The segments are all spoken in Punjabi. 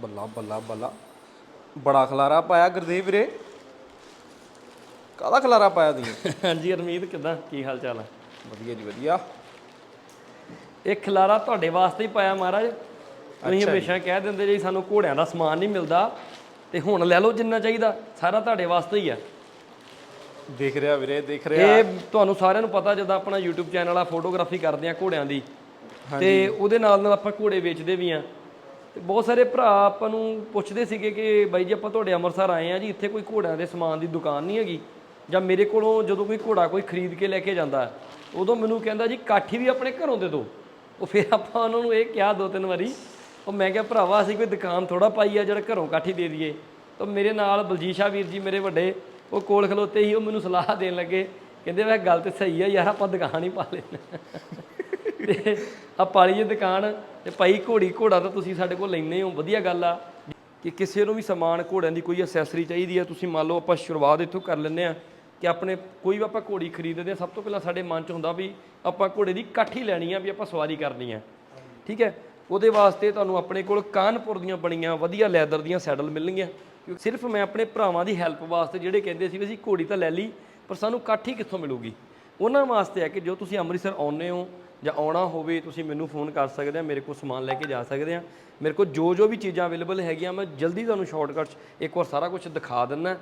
ਬੱਲਾ ਬੱਲਾ ਬੱਲਾ। ਬੜਾ ਖਲਾਰਾ ਪਾਇਆ ਗੁਰਦੀਪ ਵੀਰੇ। ਕਾਹਦਾ ਖਲਾਰਾ ਪਾਇਆ ਤੁਸੀਂ? ਹਾਂਜੀ ਅਰਮੀਤ ਕਿਦਾਂ? ਕੀ ਹਾਲ ਚਾਲ ਹੈ ਵਧੀਆ ਜੀ ਵਧੀਆ। ਇਹ ਖਿਲਾਰਾ ਤੁਹਾਡੇ ਵਾਸਤੇ ਹੀ ਪਾਇਆ ਮਹਾਰਾਜ। ਤੁਸੀਂ ਹਮੇਸ਼ਾ ਕਹਿ ਦਿੰਦੇ ਜੀ ਸਾਨੂੰ ਘੋੜਿਆਂ ਦਾ ਸਮਾਨ ਨਹੀਂ ਮਿਲਦਾ ਤੇ ਹੁਣ ਲੈ ਲਓ ਜਿੰਨਾ ਚਾਹੀਦਾ ਸਾਰਾ ਤੁਹਾਡੇ ਵਾਸਤੇ ਹੀ ਆ। ਦੇਖ ਰਿਹਾ ਵੀਰੇ ਦੇਖ ਰਿਹਾ। ਇਹ ਤੁਹਾਨੂੰ ਸਾਰਿਆਂ ਨੂੰ ਪਤਾ ਜਦੋਂ ਆਪਣਾ YouTube ਚੈਨਲ ਆ ਫੋਟੋਗ੍ਰਾਫੀ ਕਰਦੇ ਆ ਘੋੜਿਆਂ ਦੀ। ਤੇ ਉਹਦੇ ਨਾਲ ਨਾਲ ਆਪਾਂ ਘੋੜੇ ਵੇਚਦੇ ਵੀ ਆ। ਬਹੁਤ ਸਾਰੇ ਭਰਾ ਆਪਾਂ ਨੂੰ ਪੁੱਛਦੇ ਸੀਗੇ ਕਿ ਬਾਈ ਜੀ ਆਪਾਂ ਤੁਹਾਡੇ ਅੰਮ੍ਰਿਤਸਰ ਆਏ ਆ ਜੀ, ਇੱਥੇ ਕੋਈ ਘੋੜਿਆਂ ਦੇ ਸਮਾਨ ਦੀ ਦੁਕਾਨ ਨਹੀਂ ਹੈਗੀ। ਜਾਂ ਮੇਰੇ ਕੋਲੋਂ ਜਦੋਂ ਕੋਈ ਘੋੜਾ ਕੋਈ ਖਰੀਦ ਕੇ ਲੈ ਕੇ ਜਾਂਦਾ, ਉਦੋਂ ਮੈਨੂੰ ਕਹਿੰਦਾ ਜੀ, ਕਾਠੀ ਵੀ ਆਪਣੇ ਘਰੋਂ ਦੇ ਦਿਓ। ਉਹ ਫਿਰ ਆਪਾਂ ਉਹਨਾਂ ਨੂੰ ਇਹ ਕਿਹਾ ਦੋ ਤਿੰਨ ਵਾਰੀ। ਉਹ ਮੈਂ ਕਿਹਾ, ਭਰਾਵਾ, ਅਸੀਂ ਕੋਈ ਦੁਕਾਨ ਥੋੜਾ ਪਾਈ ਆ, ਜਿਹੜਾ ਘਰੋਂ ਕਾਠੀ ਦੇ ਦਈਏ। ਤਾਂ ਮੇਰੇ ਨਾਲ ਬਲਜੀਸ਼ਾ ਵੀਰ ਜੀ ਮੇਰੇ ਵੱਡੇ, ਉਹ ਕੋਲ ਖਲੋਤੇ ਸੀ ਉਹ ਮੈਨੂੰ ਸਲਾਹ ਦੇਣ ਲੱਗੇ। ਕਹਿੰਦੇ ਵੈਸੇ ਗੱਲ ਤੇ ਸਹੀ ਆ ਯਾਰ, ਆਪਾਂ ਦੁਕਾਨ ਹੀ ਪਾ ਲੈਣਾ ਤੇ ਆ ਪਾਲੀਏ ਦੁਕਾਨ ਤੇ ਭਾਈ ਘੋੜੀ ਘੋੜਾ ਤਾਂ ਤੁਸੀਂ ਸਾਡੇ ਕੋਲ ਲੈਨੇ ਹੋ, ਵਧੀਆ ਗੱਲ ਆ। ਕਿ ਕਿਸੇ ਨੂੰ ਵੀ ਸਮਾਨ ਘੋੜਿਆਂ ਦੀ ਕੋਈ ਅਸੈਸਰੀ ਚਾਹੀਦੀ ਆ, ਤੁਸੀਂ ਮੰਨ ਲਓ ਆਪਾਂ ਸ਼ੁਰੂਆਤ ਇੱਥੋਂ ਕਰ ਲੈਂਦੇ ਆ ਕਿ ਆਪਣੇ ਕੋਈ ਵੀ ਆਪਾਂ ਘੋੜੀ ਖਰੀਦਦੇ ਆ, ਸਭ ਤੋਂ ਪਹਿਲਾਂ ਸਾਡੇ ਮਨ 'ਚ ਹੁੰਦਾ ਵੀ ਆਪਾਂ ਘੋੜੇ ਦੀ ਕਾਠੀ ਲੈਣੀ ਆ, ਵੀ ਆਪਾਂ ਸਵਾਰੀ ਕਰਨੀ ਆ। ਠੀਕ ਹੈ? ਉਹਦੇ ਵਾਸਤੇ ਤੁਹਾਨੂੰ ਆਪਣੇ ਕੋਲ ਕਾਨਪੁਰ ਦੀਆਂ ਬਣੀਆਂ ਵਧੀਆ ਲੈਦਰ ਦੀਆਂ ਸੈਡਲ ਮਿਲਣਗੀਆਂ। ਕਿਉਂਕਿ ਸਿਰਫ ਮੈਂ ਆਪਣੇ ਭਰਾਵਾਂ ਦੀ ਹੈਲਪ ਵਾਸਤੇ ਜਿਹੜੇ ਕਹਿੰਦੇ ਸੀ ਵੀ ਅਸੀਂ ਘੋੜੀ ਤਾਂ ਲੈ ਲਈ, ਪਰ ਸਾਨੂੰ ਕਾਠੀ ਕਿੱਥੋਂ ਮਿਲੂਗੀ? ਉਹਨਾਂ ਵਾਸਤੇ ਹੈ ਕਿ ਜੋ ਤੁਸੀਂ ਅੰਮ੍ਰਿਤਸਰ ਆਉਂਦੇ ਹੋ ਜਾਂ ਆਉਣਾ ਹੋਵੇ ਤੁਸੀਂ ਮੈਨੂੰ ਫੋਨ ਕਰ ਸਕਦੇ ਆ, ਮੇਰੇ ਕੋਲ ਸਮਾਨ ਲੈ ਕੇ ਜਾ ਸਕਦੇ ਆ। ਮੇਰੇ ਕੋਲ ਜੋ ਜੋ ਵੀ ਚੀਜ਼ਾਂ ਅਵੇਲੇਬਲ ਹੈਗੀਆਂ, ਮੈਂ ਜਲਦੀ ਤੁਹਾਨੂੰ ਸ਼ਾਰਟਕਟਸ ਇੱਕ ਵਾਰ ਸਾਰਾ ਕੁਝ ਦਿਖਾ ਦਿੰਦਾ।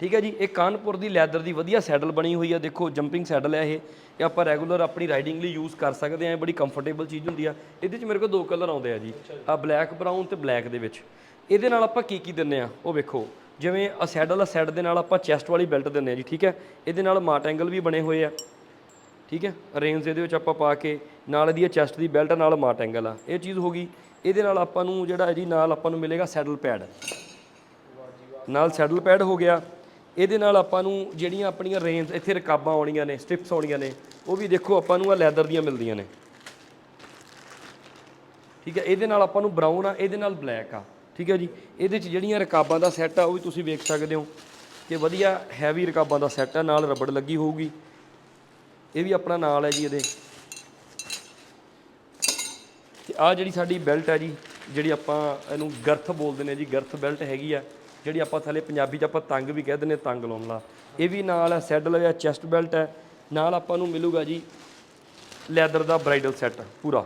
ਠੀਕ ਹੈ ਜੀ, ਇਹ ਕਾਨਪੁਰ ਦੀ ਲੈਦਰ ਦੀ ਵਧੀਆ ਸੈਡਲ ਬਣੀ ਹੋਈ ਆ। ਦੇਖੋ, ਜੰਪਿੰਗ ਸੈਡਲ ਹੈ ਇਹ। ਇਹ ਆਪਾਂ ਰੈਗੂਲਰ ਆਪਣੀ ਰਾਈਡਿੰਗ ਲਈ ਯੂਜ਼ ਕਰ ਸਕਦੇ ਆ। ਇਹ ਬੜੀ ਕੰਫਰਟੇਬਲ ਚੀਜ਼ ਹੁੰਦੀ ਆ। ਇਹਦੇ ਚ ਮੇਰੇ ਕੋਲ ਦੋ ਕਲਰ ਆਉਂਦੇ ਆ ਜੀ। ਆ ਬਲੈਕ ਬਰਾਊਨ ਤੇ ਬਲੈਕ ਦੇ ਵਿੱਚ। ਇਹਦੇ ਨਾਲ ਆਪਾਂ ਕੀ ਕੀ ਦਿੰਨੇ ਆ? ਉਹ ਵੇਖੋ। ਜਿਵੇਂ ਆ ਸੈਡਲ ਆ, ਸੈਡ ਦੇ ਨਾਲ ਆਪਾਂ ਚੈਸਟ ਵਾਲੀ ਬੈਲਟ ਦਿੰਨੇ ਆ ਜੀ, ਠੀਕ ਹੈ? ਇਹਦੇ ਨਾਲ ਮਾਟ ਐਂਗਲ ਵੀ ਬਣੇ ਹੋਏ ਆ। ਠੀਕ ਹੈ? ਰੇਂਜ ਇਹਦੇ ਵਿੱਚ ਆਪਾਂ ਪਾ ਕੇ ਨਾਲ ਇਹਦੀ ਚੈਸਟ ਦੀ ਬੈਲਟ ਨਾਲ ਮਾਟ ਐਂਗਲ ਆ। ਇਹ ਚੀਜ਼ ਹੋ ਗਈ। ਇਹਦੇ ਨਾਲ ਆਪਾਂ ਨੂੰ ਜਿਹੜਾ ਜੀ ਨਾਲ ਆਪਾਂ ਨੂੰ ਮਿਲੇਗਾ ਸੈਡਲ ਪੈਡ ਨਾਲ ਸੈਡਲ ਪੈਡ ਹੋ ਗਿਆ। ਇਹਦੇ ਨਾਲ ਆਪਾਂ ਨੂੰ ਜਿਹੜੀਆਂ ਆਪਣੀਆਂ ਰੇਂਜ ਇੱਥੇ ਰਕਾਬਾਂ ਆਉਣੀਆਂ ਨੇ ਸਟ੍ਰਿਪਸ ਆਉਣੀਆਂ ਨੇ, ਉਹ ਵੀ ਦੇਖੋ ਆਪਾਂ ਨੂੰ ਆ ਲੈਦਰ ਦੀਆਂ ਮਿਲਦੀਆਂ ਨੇ। ਠੀਕ ਹੈ? ਇਹਦੇ ਨਾਲ ਆਪਾਂ ਨੂੰ ਬਰਾਊਨ ਆ, ਇਹਦੇ ਨਾਲ ਬਲੈਕ ਆ। ਠੀਕ ਹੈ ਜੀ? ਇਹਦੇ 'ਚ ਜਿਹੜੀਆਂ ਰਕਾਬਾਂ ਦਾ ਸੈੱਟ ਆ, ਉਹ ਵੀ ਤੁਸੀਂ ਵੇਖ ਸਕਦੇ ਹੋ ਕਿ ਵਧੀਆ ਹੈਵੀ ਰਕਾਬਾਂ ਦਾ ਸੈੱਟ ਆ, ਨਾਲ ਰਬੜ ਲੱਗੀ ਹੋਊਗੀ। ਇਹ ਵੀ ਆਪਣਾ ਨਾਲ ਹੈ ਜੀ ਇਹਦੇ। ਤੇ ਆ ਜਿਹੜੀ ਸਾਡੀ ਬੈਲਟ ਹੈ ਜੀ ਜਿਹੜੀ ਆਪਾਂ ਇਹਨੂੰ ਗਰਥ ਬੋਲਦੇ ਨੇ ਜੀ ਗਰਥ ਬੈਲਟ ਹੈਗੀ ਆ ਜਿਹੜੀ ਆਪਾਂ ਥੱਲੇ ਪੰਜਾਬੀ 'ਚ ਆਪਾਂ ਤੰਗ ਵੀ ਕਹਿ ਦਿੰਦੇ ਹਾਂ, ਤੰਗ ਲਾਉਣ ਲਾ ਇਹ ਵੀ ਨਾਲ ਹੈ ਸੈਡਲ ਹੈ ਚੈਸਟ ਬੈਲਟ ਹੈ। ਨਾਲ ਆਪਾਂ ਨੂੰ ਮਿਲੂਗਾ ਜੀ ਲੈਦਰ ਦਾ ਬ੍ਰਾਈਡਲ ਸੈੱਟ ਪੂਰਾ।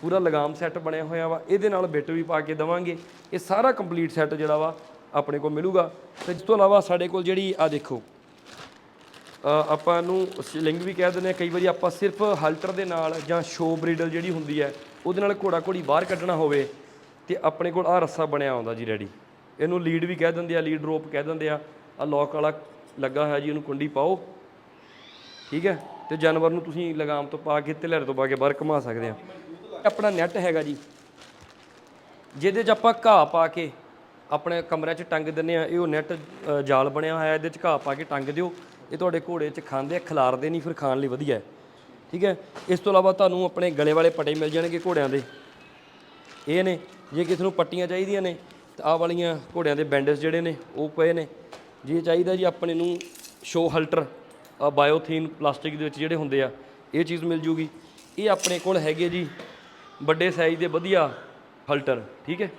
ਪੂਰਾ ਲਗਾਮ ਸੈੱਟ ਬਣਿਆ ਹੋਇਆ ਵਾ ਇਹਦੇ ਨਾਲ ਬਿੱਟ ਵੀ ਪਾ ਕੇ ਦਵਾਂਗੇ। ਇਹ ਸਾਰਾ ਕੰਪਲੀਟ ਸੈੱਟ ਜਿਹੜਾ ਵਾ ਆਪਣੇ ਕੋਲ ਮਿਲੂਗਾ। ਤੇ ਇਸ ਤੋਂ ਇਲਾਵਾ ਸਾਡੇ ਕੋਲ ਜਿਹੜੀ ਆ ਦੇਖੋ ਆਪਾਂ ਨੂੰ ਸਲਿੰਗ ਵੀ ਕਹਿ ਦਿੰਦੇ ਆ ਕਈ ਵਾਰੀ ਆਪਾਂ ਸਿਰਫ ਹਲਟਰ ਦੇ ਨਾਲ ਜਾਂ ਸ਼ੋ ਬਰੀਡਲ ਜਿਹੜੀ ਹੁੰਦੀ ਹੈ, ਉਹਦੇ ਨਾਲ ਘੋੜਾ ਘੋੜੀ ਬਾਹਰ ਕੱਢਣਾ ਹੋਵੇ ਤੇ ਆਪਣੇ ਕੋਲ ਆ ਰੱਸਾ ਬਣਿਆ ਆਉਂਦਾ ਜੀ ਰੈਡੀ ਇਹਨੂੰ ਲੀਡ ਵੀ ਕਹਿ ਦਿੰਦੇ ਆ ਲੀਡ ਰੋਪ ਕਹਿ ਦਿੰਦੇ ਆ। ਆ ਲੋਕ ਵਾਲਾ ਲੱਗਾ ਹੋਇਆ ਜੀ ਇਹਨੂੰ ਕੁੰਡੀ ਪਾਓ। ਠੀਕ ਹੈ? ਤੇ ਜਾਨਵਰ ਨੂੰ ਤੁਸੀਂ ਲਗਾਮ ਤੋਂ ਪਾ ਕੇ ਤੇ ਤੋਂ ਪਾ ਕੇ ਬਾਹਰ ਘੁਮਾ ਸਕਦੇ ਆ। ਆਪਣਾ ਨੈਟ ਹੈਗਾ ਜੀ। ਜਿਹਦੇ 'ਚ ਆਪਾਂ ਘਾਹ ਪਾ ਕੇ ਆਪਣੇ ਕਮਰੇ 'ਚ ਟੰਗ ਦਿੰਨੇ ਆ, ਇਹ ਉਹ ਨੈਟ ਜਾਲ ਬਣਿਆ ਹੋਇਆ, ਇਹਦੇ 'ਚ ਘਾਹ ਪਾ ਕੇ ਟੰਗ ਦਿਓ। ਇਹ ਤੁਹਾਡੇ ਘੋੜੇ 'ਚ ਖਾਂਦੇ ਆ, ਖਿਲਾਰਦੇ ਨਹੀਂ, ਫਿਰ ਖਾਣ ਲਈ ਵਧੀਆ ਹੈ। ਠੀਕ ਹੈ? ਇਸ ਤੋਂ ਇਲਾਵਾ ਤੁਹਾਨੂੰ ਆਪਣੇ ਗਲੇ ਵਾਲੇ ਪਟੇ ਮਿਲ ਜਾਣਗੇ ਘੋੜਿਆਂ ਦੇ। ਇਹ ਨੇ, ਜੇ ਕਿਸੇ ਨੂੰ ਪੱਟੀਆਂ ਚਾਹੀਦੀਆਂ ਨੇ, ਤਾਂ ਆਹ ਵਾਲੀਆਂ ਘੋੜਿਆਂ ਦੇ ਬੈਂਡੇਜ ਜਿਹੜੇ ਨੇ, ਉਹ ਪਏ ਨੇ। ਜੇ ਚਾਹੀਦਾ ਜੀ ਆਪਣੇ ਨੂੰ ਸ਼ੋ ਹਲਟਰ ਬਾਇਓਥੀਨ ਪਲਾਸਟਿਕ ਦੇ ਵਿੱਚ ਜਿਹੜੇ ਹੁੰਦੇ ਆ, ਇਹ ਚੀਜ਼ ਮਿਲ ਜੂਗੀ। ਇਹ ਆਪਣੇ ਕੋਲ ਹੈਗੇ ਜੀ, ਵੱਡੇ ਸਾਈਜ਼ ਦੇ ਵਧੀਆ ਹਲਟਰ, ਠੀਕ ਹੈ?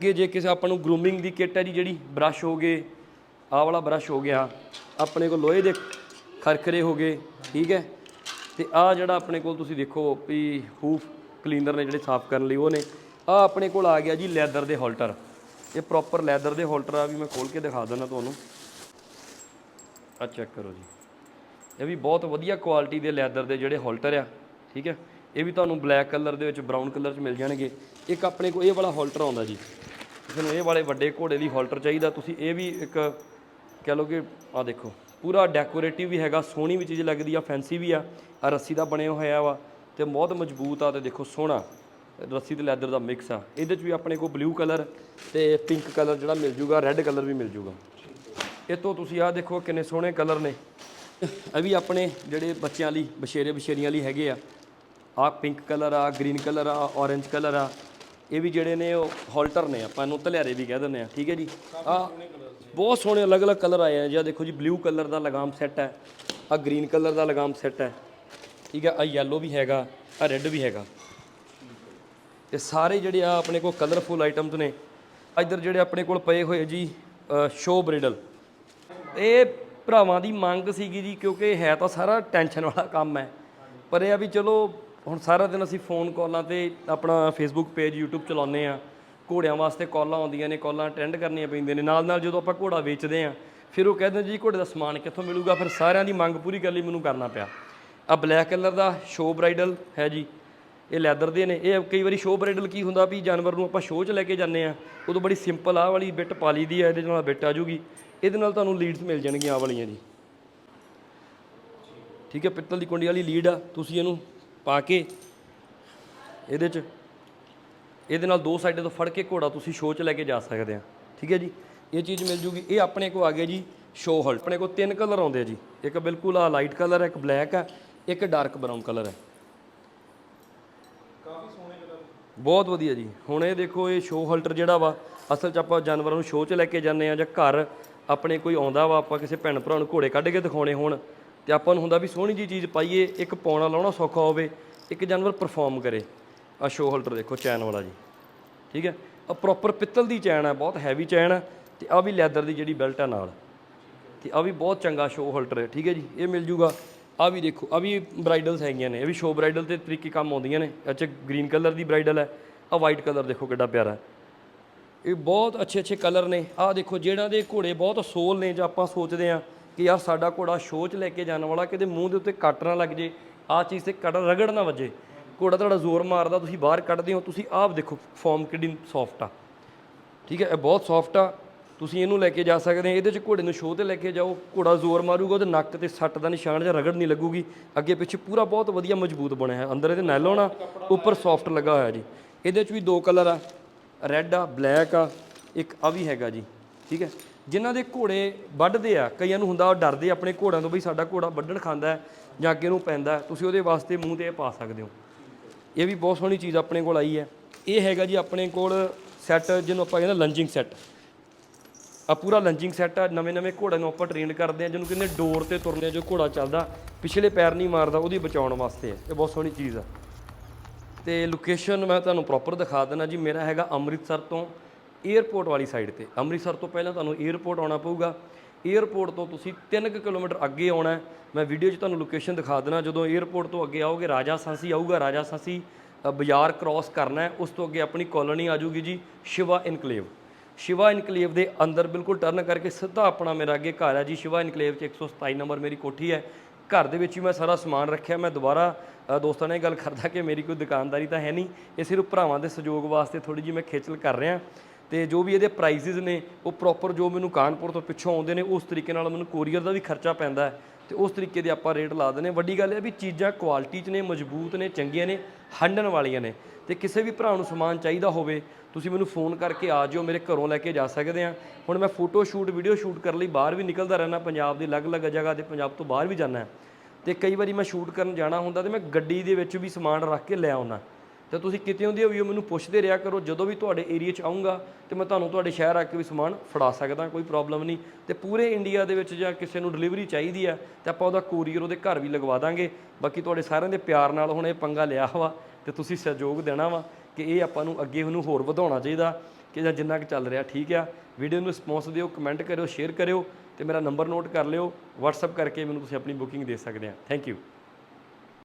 ਕਿ ਜੇ ਕਿਸੇ ਆਪਾਂ ਨੂੰ ਗਰੂਮਿੰਗ ਦੀ ਕਿੱਟ ਹੈ ਜੀ, ਜਿਹੜੀ ਬ੍ਰਸ਼ ਹੋ ਗਏ ਆਹ ਵਾਲਾ ਬ੍ਰਸ਼ ਹੋ ਗਿਆ, ਆਪਣੇ ਕੋਲ ਲੋਹੇ ਦੇ ਖਰਖਰੇ ਹੋ ਗਏ, ਠੀਕ ਹੈ? ਤੇ ਆਹ ਜਿਹੜਾ ਆਪਣੇ ਕੋਲ ਤੁਸੀਂ ਦੇਖੋ ਵੀ ਹੂਫ ਕਲੀਨਰ ਨੇ ਜਿਹੜੇ ਸਾਫ਼ ਕਰਨ ਲਈ ਉਹ ਨੇ, ਆਹ ਆਪਣੇ ਕੋਲ ਆ ਗਿਆ ਜੀ ਲੈਦਰ ਦੇ ਹੋਲਟਰ ਇਹ ਪ੍ਰੋਪਰ ਲੈਦਰ ਦੇ ਹੋਲਟਰ ਆ, ਵੀ ਮੈਂ ਖੋਲ ਕੇ ਦਿਖਾ ਦਿੰਦਾ ਤੁਹਾਨੂੰ। ਆ ਚੈੱਕ ਕਰੋ ਜੀ। ਇਹ ਵੀ ਬਹੁਤ ਵਧੀਆ ਕੁਆਲਿਟੀ ਦੇ ਲੈਦਰ ਦੇ ਜਿਹੜੇ ਹੋਲਟਰ ਆ, ਠੀਕ ਹੈ? ਇਹ ਵੀ ਤੁਹਾਨੂੰ ਬਲੈਕ ਕਲਰ ਦੇ ਵਿੱਚ ਬਰਾਊਨ ਕਲਰ 'ਚ ਮਿਲ ਜਾਣਗੇ। ਇੱਕ ਆਪਣੇ ਕੋਲ ਇਹ ਵਾਲਾ ਹੋਲਟਰ ਆਉਂਦਾ ਜੀ। ਕਿਸੇ ਇਹ ਵਾਲੇ ਵੱਡੇ ਘੋੜੇ ਦੀ ਹੋਲਟਰ ਚਾਹੀਦਾ। ਤੁਸੀਂ ਇਹ ਵੀ ਇੱਕ ਕਹਿ ਲਓ ਕਿ ਆ ਦੇਖੋ, ਪੂਰਾ ਡੈਕੋਰੇਟਿਵ ਵੀ ਹੈਗਾ, ਸੋਹਣੀ ਵੀ ਚੀਜ਼ ਲੱਗਦੀ ਆ ਫੈਂਸੀ ਵੀ ਆ ਆ ਰੱਸੀ ਦਾ ਬਣਿਆ ਹੋਇਆ ਵਾ ਤੇ ਬਹੁਤ ਮਜ਼ਬੂਤ ਆ ਤੇ ਦੇਖੋ ਸੋਹਣਾ, ਰੱਸੀ ਤੇ ਲੈਦਰ ਦਾ ਮਿਕਸ ਆ। ਇਹਦੇ 'ਚ ਵੀ ਆਪਣੇ ਕੋਲ ਬਲੂ ਕਲਰ ਤੇ ਪਿੰਕ ਕਲਰ ਜਿਹੜਾ ਮਿਲ ਜੂਗਾ ਰੈੱਡ ਕਲਰ ਵੀ ਮਿਲ ਜੂਗਾ। ਇਹ ਤੋਂ ਤੁਸੀਂ ਆਹ ਦੇਖੋ ਕਿੰਨੇ ਸੋਹਣੇ ਕਲਰ ਨੇ। ਇਹ ਵੀ ਆਪਣੇ ਜਿਹੜੇ ਬੱਚਿਆਂ ਲਈ ਬਸ਼ੇਰੇ ਬਸ਼ੇਰੀਆਂ ਲਈ ਹੈਗੇ ਆ। ਆਹ ਪਿੰਕ ਕਲਰ ਆ ਗ੍ਰੀਨ ਕਲਰ ਆ ਔਰੇਂਜ ਕਲਰ ਆ। ਇਹ ਵੀ ਜਿਹੜੇ ਨੇ ਉਹ ਹੋਲਟਰ ਨੇ, ਆਪਾਂ ਇਹਨੂੰ ਧਲਿਆਰੇ ਵੀ ਕਹਿ ਦਿੰਦੇ ਆ ਠੀਕ ਹੈ ਜੀ? ਆ ਬਹੁਤ ਸੋਹਣੇ ਅਲੱਗ-ਅਲੱਗ ਕਲਰ ਆਏ ਆ ਜੀ ਦੇਖੋ ਜੀ ਬਲੂ ਕਲਰ ਦਾ ਲਗਾਮ ਸੈੱਟ ਹੈ ਆ ਗ੍ਰੀਨ ਕਲਰ ਦਾ ਲਗਾਮ ਸੈੱਟ ਹੈ, ਠੀਕ ਹੈ? ਆ ਯੈਲੋ ਵੀ ਹੈਗਾ ਆ ਰੈੱਡ ਵੀ ਹੈਗਾ। ਤੇ ਸਾਰੇ ਜਿਹੜੇ ਆ ਆਪਣੇ ਕੋਲ ਕਲਰਫੁਲ ਆਈਟਮਸ ਨੇ, ਇੱਧਰ ਜਿਹੜੇ ਆਪਣੇ ਕੋਲ ਪਏ ਹੋਏ ਜੀ ਸ਼ੋ ਬ੍ਰਿਡਲ ਇਹ ਭਰਾਵਾਂ ਦੀ ਮੰਗ ਸੀਗੀ ਜੀ, ਕਿਉਂਕਿ ਹੈ ਤਾਂ ਸਾਰਾ ਟੈਨਸ਼ਨ ਵਾਲਾ ਕੰਮ ਹੈ। ਪਰ ਇਹ ਆ ਵੀ ਚਲੋ ਹੁਣ ਸਾਰਾ ਦਿਨ ਅਸੀਂ ਫੋਨ ਕਾਲਾਂ ਤੇ ਆਪਣਾ ਫੇਸਬੁੱਕ ਪੇਜ YouTube ਚਲਾਉਂਦੇ ਆ ਘੋੜਿਆਂ ਵਾਸਤੇ ਕਾਲਾਂ ਆਉਂਦੀਆਂ ਨੇ, ਕਾਲਾਂ ਅਟੈਂਡ ਕਰਨੀਆਂ ਪੈਂਦੀਆਂ ਨੇ। ਨਾਲ ਨਾਲ ਜਦੋਂ ਆਪਾਂ ਘੋੜਾ ਵੇਚਦੇ ਆ ਫਿਰ ਉਹ ਕਹਿੰਦੇ ਜੀ ਘੋੜੇ ਦਾ ਸਮਾਨ ਕਿੱਥੋਂ ਮਿਲੂਗਾ? ਫਿਰ ਸਾਰਿਆਂ ਦੀ ਮੰਗ ਪੂਰੀ ਕਰ ਲਈ ਮੈਨੂੰ ਕਰਨਾ ਪਿਆ। ਆ ਬਲੈਕ ਕਲਰ ਦਾ ਸ਼ੋ ਬ੍ਰਾਈਡਲ ਹੈ ਜੀ। ਇਹ ਲੈਦਰ ਦੇ ਨੇ। ਇਹ ਕਈ ਵਾਰੀ ਸ਼ੋ ਬ੍ਰਾਈਡਲ ਕੀ ਹੁੰਦਾ ਵੀ ਜਾਨਵਰ ਨੂੰ ਆਪਾਂ ਸ਼ੋਅ 'ਚ ਲੈ ਕੇ ਜਾਂਦੇ ਆ ਉਦੋਂ ਬੜੀ ਸਿੰਪਲ ਆਹ ਵਾਲੀ ਬਿੱਟ ਪਾ ਲਈ ਦੀ ਆ, ਇਹਦੇ ਨਾਲ ਬਿੱਟ ਆ ਜੂਗੀ। ਇਹਦੇ ਨਾਲ ਤੁਹਾਨੂੰ ਲੀਡਸ ਮਿਲ ਜਾਣਗੀਆਂ ਆਹ ਵਾਲੀਆਂ ਜੀ। ਠੀਕ ਹੈ, ਪਿੱਤਲ ਦੀ ਕੁੰਡੀ ਵਾਲੀ ਲੀਡ ਆ। ਤੁਸੀਂ ਇਹਨੂੰ ਪਾ ਕੇ ਇਹਦੇ 'ਚ ਇਹਦੇ ਨਾਲ ਦੋ ਸਾਈਡਾਂ ਤੋਂ ਫੜ ਕੇ ਘੋੜਾ ਤੁਸੀਂ ਸ਼ੋਅ 'ਚ ਲੈ ਕੇ ਜਾ ਸਕਦੇ ਆ। ਠੀਕ ਹੈ ਜੀ? ਇਹ ਚੀਜ਼ ਮਿਲ ਜੂਗੀ। ਇਹ ਆਪਣੇ ਕੋ ਆ ਗਿਆ ਜੀ ਸ਼ੋਅ ਹਲ ਆਪਣੇ ਕੋ ਤਿੰਨ ਕਲਰ ਆਉਂਦੇ ਆ ਜੀ। ਇੱਕ ਬਿਲਕੁਲ ਆ ਲਾਈਟ ਕਲਰ ਹੈ ਇੱਕ ਬਲੈਕ ਹੈ ਇੱਕ ਡਾਰਕ ਬਰਾਊਨ ਕਲਰ ਹੈ ਬਹੁਤ ਵਧੀਆ ਜੀ। ਹੁਣ ਇਹ ਦੇਖੋ ਇਹ ਸ਼ੋਅ ਹਲਟਰ ਜਿਹੜਾ ਵਾ ਅਸਲ 'ਚ ਆਪਾਂ ਜਾਨਵਰਾਂ ਨੂੰ ਸ਼ੋਅ 'ਚ ਲੈ ਕੇ ਜਾਂਦੇ ਆ ਜਾਂ ਘਰ ਆਪਣੇ ਕੋਈ ਆਉਂਦਾ ਵਾ ਆਪਾਂ ਕਿਸੇ ਭੈਣ ਭਰਾ ਨੂੰ ਘੋੜੇ ਕੱਢ ਕੇ ਦਿਖਾਉਣੇ ਹੋਣ ਤੇ ਆਪਾਂ ਨੂੰ ਹੁੰਦਾ ਵੀ ਸੋਹਣੀ ਜੀ ਚੀਜ਼ ਪਾਈਏ, ਇੱਕ ਪਾਉਣਾ ਲਾਉਣਾ ਸੌਖਾ ਹੋਵੇ, ਇੱਕ ਜਾਨਵਰ ਪਰਫਾਰਮ ਕਰੇ। ਆ ਸ਼ੋਅ ਹਲਟਰ ਦੇਖੋ, ਚੈਨ ਵਾਲਾ ਜੀ। ਠੀਕ ਹੈ? ਆ ਪ੍ਰੋਪਰ ਪਿੱਤਲ ਦੀ ਚੈਨ ਹੈ, ਬਹੁਤ ਹੈਵੀ ਚੈਨ ਹੈ, ਤੇ ਆ ਵੀ ਲੈਦਰ ਦੀ ਜਿਹੜੀ ਬੈਲਟ ਹੈ ਨਾਲ। ਤੇ ਆ ਵੀ ਬਹੁਤ ਚੰਗਾ ਸ਼ੋਅ ਹੋਲਡਰ ਹੈ, ਠੀਕ ਹੈ ਜੀ? ਇਹ ਮਿਲ ਜੂਗਾ। ਆ ਵੀ ਦੇਖੋ ਆ ਵੀ ਬ੍ਰਾਈਡਲਸ ਹੈਗੀਆਂ ਨੇ, ਇਹ ਵੀ ਸ਼ੋਅ ਬ੍ਰਾਈਡਲ ਤੇ ਤਰੀਕੇ ਕੰਮ ਆਉਂਦੀਆਂ ਨੇ। ਅੱਛਾ ਗ੍ਰੀਨ ਕਲਰ ਦੀ ਬ੍ਰਾਈਡਲ ਹੈ ਆ ਵਾਈਟ ਕਲਰ ਦੇਖੋ ਕਿੱਡਾ ਪਿਆਰਾ ਹੈ। ਇਹ ਬਹੁਤ ਅੱਛੇ ਅੱਛੇ ਕਲਰ ਨੇ। ਆ ਦੇਖੋ, ਜਿਹੜਾ ਦੇ ਘੋੜੇ ਬਹੁਤ ਸੋਲ ਨੇ, ਜਾਂ ਆਪਾਂ ਸੋਚਦੇ ਆ ਕਿ ਯਾਰ ਸਾਡਾ ਘੋੜਾ ਸ਼ੋਅ 'ਚ ਲੈ ਕੇ ਜਾਣ ਵਾਲਾ, ਕਿਤੇ ਮੂੰਹ ਦੇ ਉੱਤੇ ਕੱਟ ਨਾ ਲੱਗ ਜੇ, ਆ ਚੀਜ਼ ਤੇ ਕੜ ਰਗੜ ਨਾ ਵੱਜੇ। ਘੋੜਾ ਤੁਹਾਡਾ ਜ਼ੋਰ ਮਾਰਦਾ, ਤੁਸੀਂ ਬਾਹਰ ਕੱਢਦੇ ਹੋ, ਤੁਸੀਂ ਆਪ ਦੇਖੋ ਫਾਰਮ ਕਿੰਨੀ ਸੌਫਟ ਆ। ਠੀਕ ਹੈ, ਇਹ ਬਹੁਤ ਸੌਫਟ ਆ। ਤੁਸੀਂ ਇਹਨੂੰ ਲੈ ਕੇ ਜਾ ਸਕਦੇ ਆ ਇਹਦੇ 'ਚ ਘੋੜੇ ਨੂੰ ਸ਼ੋਅ ਤੇ ਲੈ ਕੇ ਜਾਓ। ਘੋੜਾ ਜ਼ੋਰ ਮਾਰੂਗਾ, ਉਹਦੇ ਨੱਕ ਤੇ ਸੱਟ ਦਾ ਨਿਸ਼ਾਨ ਜਾਂ ਰਗੜ ਨਹੀਂ ਲੱਗੂਗੀ। ਅੱਗੇ ਪਿੱਛੇ ਪੂਰਾ ਬਹੁਤ ਵਧੀਆ ਮਜ਼ਬੂਤ ਬਣਿਆ ਹੈ। ਅੰਦਰ ਇਹਦੇ ਨਾਇਲੋਨ ਆ, ਉੱਪਰ ਸੌਫਟ ਲੱਗਾ ਹੋਇਆ ਜੀ। ਇਹਦੇ 'ਚ ਵੀ ਦੋ ਕਲਰ ਆ ਰੈੱਡ ਆ ਬਲੈਕ ਆ, ਇੱਕ ਆ ਵੀ ਹੈਗਾ ਜੀ। ਠੀਕ ਹੈ। ਜਿਨ੍ਹਾਂ ਦੇ ਘੋੜੇ ਵੱਢਦੇ ਆ, ਕਈਆਂ ਨੂੰ ਹੁੰਦਾ ਉਹ ਡਰਦੇ ਆਪਣੇ ਘੋੜਿਆਂ ਤੋਂ ਵੀ ਸਾਡਾ ਘੋੜਾ ਵੱਢਣ ਖਾਂਦਾ ਜਾਂ ਕਿ ਉਹਨੂੰ ਪੈਂਦਾ ਤੁਸੀਂ ਉਹਦੇ ਵਾਸਤੇ ਮੂੰਹ ਤੇ ਇਹ ਪਾ ਸਕਦੇ ਹੋ। ਇਹ ਵੀ ਬਹੁਤ ਸੋਹਣੀ ਚੀਜ਼ ਆਪਣੇ ਕੋਲ ਆਈ ਹੈ। ਇਹ ਹੈਗਾ ਜੀ ਆਪਣੇ ਕੋਲ ਸੈੱਟ ਜਿਹਨੂੰ ਆਪਾਂ ਕਹਿੰਦੇ ਲੰਜਿੰਗ ਸੈੱਟ ਆ ਪੂਰਾ ਲੰਜਿੰਗ ਸੈੱਟ ਆ, ਨਵੇਂ ਨਵੇਂ ਘੋੜੇ ਨੂੰ ਆਪਾਂ ਟ੍ਰੇਨ ਕਰਦੇ ਆ, ਜਿਹਨੂੰ ਕਹਿੰਦੇ ਡੋਰ ਤੇ ਤੁਰਦੇ ਆ ਜੋ ਘੋੜਾ ਚੱਲਦਾ, ਪਿਛਲੇ ਪੈਰ ਨਹੀਂ ਮਾਰਦਾ, ਉਹਦੀ ਬਚਾਉਣ ਵਾਸਤੇ ਇਹ ਬਹੁਤ ਸੋਹਣੀ ਚੀਜ਼ ਆ। ਤੇ ਲੋਕੇਸ਼ਨ ਮੈਂ ਤੁਹਾਨੂੰ ਪ੍ਰੋਪਰ ਦਿਖਾ ਦਿੰਦਾ ਜੀ, ਮੇਰਾ ਹੈਗਾ ਅੰਮ੍ਰਿਤਸਰ ਤੋਂ ਏਅਰਪੋਰਟ ਵਾਲੀ ਸਾਈਡ ਤੇ। ਅੰਮ੍ਰਿਤਸਰ ਤੋਂ ਪਹਿਲਾਂ ਤੁਹਾਨੂੰ ਏਅਰਪੋਰਟ ਆਉਣਾ ਪਊਗਾ। ਏਅਰਪੋਰਟ ਤੋਂ ਤੁਸੀਂ 3 ਕਿਲੋਮੀਟਰ ਅੱਗੇ ਆਉਣਾ ਮੈਂ ਵੀਡੀਓ 'ਚ ਤੁਹਾਨੂੰ ਲੋਕੇਸ਼ਨ ਦਿਖਾ ਦੇਣਾ ਜਦੋਂ ਏਅਰਪੋਰਟ ਤੋਂ ਅੱਗੇ ਆਓਗੇ, ਰਾਜਾ ਸਾਂਸੀ ਆਊਗਾ, ਰਾਜਾ ਸਾਂਸੀ ਬਾਜ਼ਾਰ ਕ੍ਰਾਸ ਕਰਨਾ ਹੈ। ਉਸ ਤੋਂ ਅੱਗੇ ਆਪਣੀ ਕਲੋਨੀ ਆ ਜੂਗੀ ਜੀ, ਸ਼ਿਵਾ ਇਨਕਲੇਵ ਸ਼ਿਵਾ ਇਨਕਲੇਵ ਦੇ ਅੰਦਰ ਬਿਲਕੁਲ ਟਰਨ ਕਰਕੇ ਸਿੱਧਾ ਆਪਣਾ ਮੇਰਾ ਅੱਗੇ ਘਰ ਹੈ ਜੀ। ਸ਼ਿਵਾ ਇਨਕਲੇਵ 'ਚ 127 ਨੰਬਰ ਮੇਰੀ ਕੋਠੀ ਹੈ। ਘਰ ਦੇ ਵਿੱਚ ਹੀ ਮੈਂ ਸਾਰਾ ਸਮਾਨ ਰੱਖਿਆ। ਮੈਂ ਦੁਬਾਰਾ ਦੋਸਤਾਂ ਨਾਲ ਇਹ ਗੱਲ ਕਰਦਾ ਕਿ ਮੇਰੀ ਕੋਈ ਦੁਕਾਨਦਾਰੀ ਤਾਂ ਹੈ ਨਹੀਂ। ਇਹ ਸਿਰਫ ਭਰਾਵਾਂ ਦੇ ਸਹਿਯੋਗ ਵਾਸਤੇ ਥੋੜੀ ਜੀ ਮੈਂ ਖੇਚਲ ਕਰ ਰਿਹਾ। ਤੇ ਜੋ ਵੀ ਇਹਦੇ ਪ੍ਰਾਈਸਿਸ ਨੇ, ਉਹ ਪ੍ਰੋਪਰ ਜੋ ਮੈਨੂੰ ਕਾਨਪੁਰ ਤੋਂ ਪਿੱਛੋਂ ਆਉਂਦੇ ਨੇ, ਉਸ ਤਰੀਕੇ ਨਾਲ ਮੈਨੂੰ ਕੋਰੀਅਰ ਦਾ ਵੀ ਖਰਚਾ ਪੈਂਦਾ ਹੈ। ਤੇ ਉਸ ਤਰੀਕੇ ਦੇ ਆਪਾਂ ਰੇਟ ਲਾ ਦਿੰਦੇ ਵੱਡੀ ਗੱਲ ਇਹ ਵੀ ਚੀਜ਼ਾਂ ਕੁਆਲਿਟੀ 'ਚ ਨੇ, ਮਜ਼ਬੂਤ ਨੇ, ਚੰਗੀਆਂ ਨੇ, ਹੰਡਣ ਵਾਲੀਆਂ ਨੇ। ਤੇ ਕਿਸੇ ਵੀ ਭਰਾ ਨੂੰ ਸਮਾਨ ਚਾਹੀਦਾ ਹੋਵੇ, ਤੁਸੀਂ ਮੈਨੂੰ ਫੋਨ ਕਰਕੇ ਆ ਜਿਓ, ਮੇਰੇ ਘਰੋਂ ਲੈ ਕੇ ਜਾ ਸਕਦੇ ਆ ਹੁਣ ਮੈਂ ਫੋਟੋ ਸ਼ੂਟ ਵੀਡੀਓ ਸ਼ੂਟ ਕਰਨ ਲਈ ਬਾਹਰ ਵੀ ਨਿਕਲਦਾ ਰਹਿਣਾ ਪੰਜਾਬ ਦੀ ਅਲੱਗ-ਅਲੱਗ ਜਗ੍ਹਾ ਤੇ ਪੰਜਾਬ ਤੋਂ ਬਾਹਰ ਵੀ ਜਾਣਾ ਤੇ ਕਈ ਵਾਰੀ ਮੈਂ ਸ਼ੂਟ ਕਰਨ ਜਾਣਾ ਹੁੰਦਾ ਤੇ ਮੈਂ ਗੱਡੀ ਦੇ ਵਿੱਚ ਵੀ ਸਮਾਨ ਰੱਖ ਕੇ ਲੈ ਆਉਣਾ ਤੇ ਤੁਸੀਂ ਕਿਤੇ ਹੁੰਦੀ ਹੋ ਵੀ ਉਹ ਮੈਨੂੰ ਪੁੱਛਦੇ ਰਿਹਾ ਕਰੋ, ਜਦੋਂ ਵੀ ਤੁਹਾਡੇ ਏਰੀਆ 'ਚ ਆਉਂਗਾ ਤੇ ਮੈਂ ਤੁਹਾਨੂੰ ਤੁਹਾਡੇ ਸ਼ਹਿਰ ਆ ਕੇ ਵੀ ਸਮਾਨ ਫੜਾ ਸਕਦਾ, ਕੋਈ ਪ੍ਰੋਬਲਮ ਨਹੀਂ। ਤੇ ਪੂਰੇ ਇੰਡੀਆ ਦੇ ਵਿੱਚ ਜਾਂ ਕਿਸੇ ਨੂੰ ਡਿਲੀਵਰੀ ਚਾਹੀਦੀ ਆ, ਤੇ ਆਪਾਂ ਉਹਦਾ ਕੋਰੀਅਰ ਉਹਦੇ ਘਰ ਵੀ ਲਗਵਾ ਦਾਂਗੇ। ਬਾਕੀ ਤੁਹਾਡੇ ਸਾਰਿਆਂ ਦੇ ਪਿਆਰ ਨਾਲ ਹੁਣ ਇਹ ਪੰਗਾ ਲਿਆ ਵਾ ਤੇ ਤੁਸੀਂ ਸਹਿਯੋਗ ਦੇਣਾ ਵਾ ਕਿ ਇਹ ਆਪਾਂ ਨੂੰ ਅੱਗੇ ਉਹਨੂੰ ਹੋਰ ਵਧਾਉਣਾ ਚਾਹੀਦਾ ਕਿ ਜਾਂ ਜਿੰਨਾ ਕੁ ਚੱਲ ਰਿਹਾ ਠੀਕ ਆ। ਵੀਡੀਓ ਨੂੰ ਰਿਸਪੌਂਸ ਦਿਓ ਕਮੈਂਟ ਕਰਿਓ ਸ਼ੇਅਰ ਕਰਿਓ ਤੇ ਮੇਰਾ ਨੰਬਰ ਨੋਟ ਕਰ ਲਿਓ। WhatsApp ਕਰਕੇ ਮੈਨੂੰ ਤੁਸੀਂ ਆਪਣੀ ਬੁਕਿੰਗ ਦੇ ਸਕਦੇ ਆ। Thank you